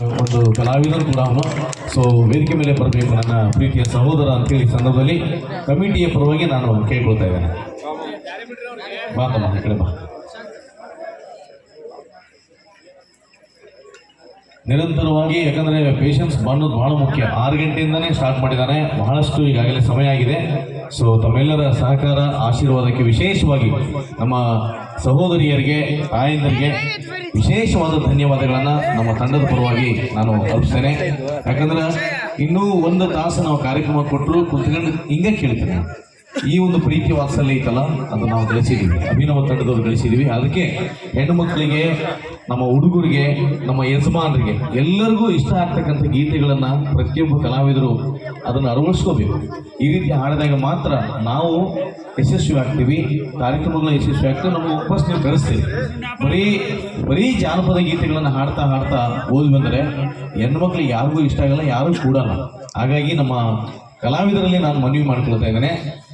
ಒಂದು ಕಲಾವಿದರು ಕೂಡ ಅವನು. ಸೊ ವೇದಿಕೆ ಮೇಲೆ ಬರಬೇಕು ನನ್ನ ಪ್ರೀತಿಯ ಸಹೋದರ ಅಂತೇಳಿ ಈ ಸಂದರ್ಭದಲ್ಲಿ ಕಮಿಟಿಯ ಪರವಾಗಿ ನಾನು ಕೇಳ್ಕೊಳ್ತಾ ಇದ್ದೇನೆ. ಕಡೆ ಬಾ. ನಿರಂತರವಾಗಿ, ಯಾಕಂದ್ರೆ ಪೇಷನ್ಸ್ ಬಂದು ಬಹಳ ಮುಖ್ಯ. ಆರು ಗಂಟೆಯಿಂದನೇ ಸ್ಟಾರ್ಟ್ ಮಾಡಿದ್ದಾನೆ ಬಹಳಷ್ಟು ಈಗಾಗಲೇ ಸಮಯ ಆಗಿದೆ. ಸೊ ತಮ್ಮೆಲ್ಲರ ಸಹಕಾರ, ಆಶೀರ್ವಾದಕ್ಕೆ ವಿಶೇಷವಾಗಿ ನಮ್ಮ ಸಹೋದರಿಯರಿಗೆ, ತಾಯಂದರಿಗೆ ವಿಶೇಷವಾದ ಧನ್ಯವಾದಗಳನ್ನು ನಮ್ಮ ತಂಡದ ಪರವಾಗಿ ನಾನು ತಲುಪಿಸ್ತೇನೆ ಯಾಕಂದ್ರೆ ಇನ್ನೂ ಒಂದು ತಾಸು ನಾವು ಕಾರ್ಯಕ್ರಮ ಕೊಟ್ಟರು ಕುತ್ಕೊಂಡು ಹಿಂಗೆ ಕೇಳ್ತೇನೆ. ಈ ಒಂದು ಪ್ರೀತಿ ವಾತ್ಸಲ್ಯ ಐತಲ್ಲ, ಅದು ನಾವು ಗಳಿಸಿದೀವಿ ಅಭಿನವ ತಂಡದವ್ರು ಗಳಿಸಿದ್ದೀವಿ ಅದಕ್ಕೆ ಹೆಣ್ಣು ಮಕ್ಕಳಿಗೆ ನಮ್ಮ ಹುಡುಗರಿಗೆ, ನಮ್ಮ ಯಜಮಾನರಿಗೆ ಎಲ್ಲರಿಗೂ ಇಷ್ಟ ಆಗ್ತಕ್ಕಂಥ ಗೀತೆಗಳನ್ನು ಪ್ರತಿಯೊಬ್ಬ ಕಲಾವಿದರು ಅದನ್ನು ಅಳವಡಿಸ್ಕೋಬೇಕು. ಈ ರೀತಿ ಹಾಡಿದಾಗ ಮಾತ್ರ ನಾವು ಯಶಸ್ವಿ ಆಗ್ತೀವಿ ಕಾರ್ಯಕ್ರಮಗಳ ಯಶಸ್ವಿ ಆಗ್ತೀವಿ ನಮ್ಮ ಉಪಸ್ಥಿತಿ ನೀವು ಬರೀ ಬರೀ ಜಾನಪದ ಗೀತೆಗಳನ್ನು ಹಾಡ್ತಾ ಹಾಡ್ತಾ ಹೋದ್ವಿ ಅಂದರೆ ಹೆಣ್ಣು ಮಕ್ಳಿಗೆ ಯಾರಿಗೂ ಇಷ್ಟ ಆಗಲ್ಲ, ಯಾರೂ ಕೂಡಲ್ಲ ಹಾಗಾಗಿ ನಮ್ಮ ಕಲಾವಿದರಲ್ಲಿ ನಾನು ಮನವಿ ಮಾಡ್ಕೊಳ್ತಾ ಇದ್ದೇನೆ.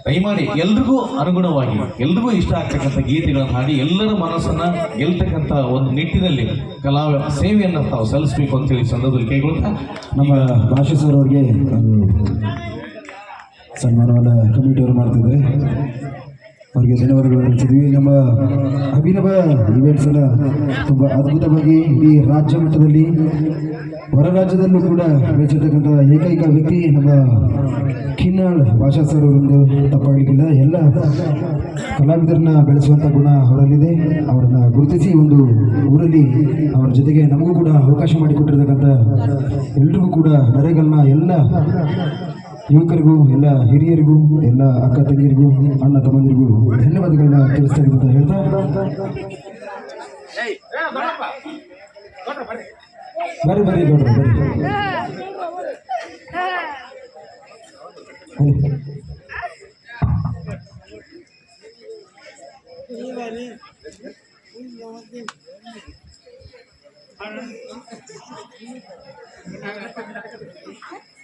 ದಯಮಾಡಿ ಎಲ್ರಿಗೂ ಅನುಗುಣವಾಗಿ, ಎಲ್ರಿಗೂ ಇಷ್ಟ ಆಗ್ತಕ್ಕಂಥ ಗೀತೆಗಳನ್ನು ಹಾಡಿ, ಎಲ್ಲರ ಮನಸ್ಸನ್ನ ಗೆಲ್ತಕ್ಕಂಥ ಒಂದು ನಿಟ್ಟಿನಲ್ಲಿ ಕಲಾ ಸೇವೆಯನ್ನು ತಾವು ಸಲ್ಲಿಸಬೇಕು ಅಂತೇಳಿ ಹೇಳಿ ಸಂದರ್ಭದಲ್ಲಿ ಕೈಗೊಳ್ತಾ ನಮ್ಮ ಭಾಷೆ ಸರ್ ಅವ್ರಿಗೆ ಸನ್ಮಾನವನ್ನು ಕಮಿಟಿಯವರು ಮಾಡ್ತಿದ್ದಾರೆ. ಅವರಿಗೆ ಧನ್ಯವಾದಗಳು ತಿಳಿಸಿದ್ವಿ ನಮ್ಮ ಅಭಿನವ ಇವೆಂಟ್ಸನ್ನು ತುಂಬ ಅದ್ಭುತವಾಗಿ ಈ ರಾಜ್ಯ ಮಟ್ಟದಲ್ಲಿ, ಹೊರ ರಾಜ್ಯದಲ್ಲೂ ಕೂಡ ಬೆಳೆಸಿರ್ತಕ್ಕಂಥ ಏಕೈಕ ವ್ಯಕ್ತಿ ನಮ್ಮ ಕಿನ್ನಾಳ್ ಭಾಷಾ ಸರ್ ಅವರೊಂದು ತಪ್ಪಾಗಲಿಕ್ಕಿಲ್ಲ ಎಲ್ಲ ಕಲಾವಿದರನ್ನ ಬೆಳೆಸುವಂಥ ಗುಣ ಅವರಲ್ಲಿದೆ. ಅವರನ್ನು ಗುರುತಿಸಿ ಒಂದು ಊರಲ್ಲಿ ಅವರ ಜೊತೆಗೆ ನಮಗೂ ಕೂಡ ಅವಕಾಶ ಮಾಡಿಕೊಟ್ಟಿರ್ತಕ್ಕಂಥ ಎಲ್ರಿಗೂ ಕೂಡ ನರೇಗಲ್ನ ಎಲ್ಲ ಯುವಕರಿಗೂ, ಎಲ್ಲ ಹಿರಿಯರಿಗೂ, ಎಲ್ಲ ಅಕ್ಕ ತಂಗಿಯರಿಗೂ, ಅಣ್ಣ ತಮ್ಮಂದಿರಿಗೂ ಧನ್ಯವಾದಗಳನ್ನ ತಿಳಿಸ್ತಾ ಇದ್ದೀನಿ ಅಂತ ಹೇಳ್ತಾ ಬರ್ರಿ ಬರ್ರಿ ಗೌಡ್ರಿ ಬರ್ರಿ Thank.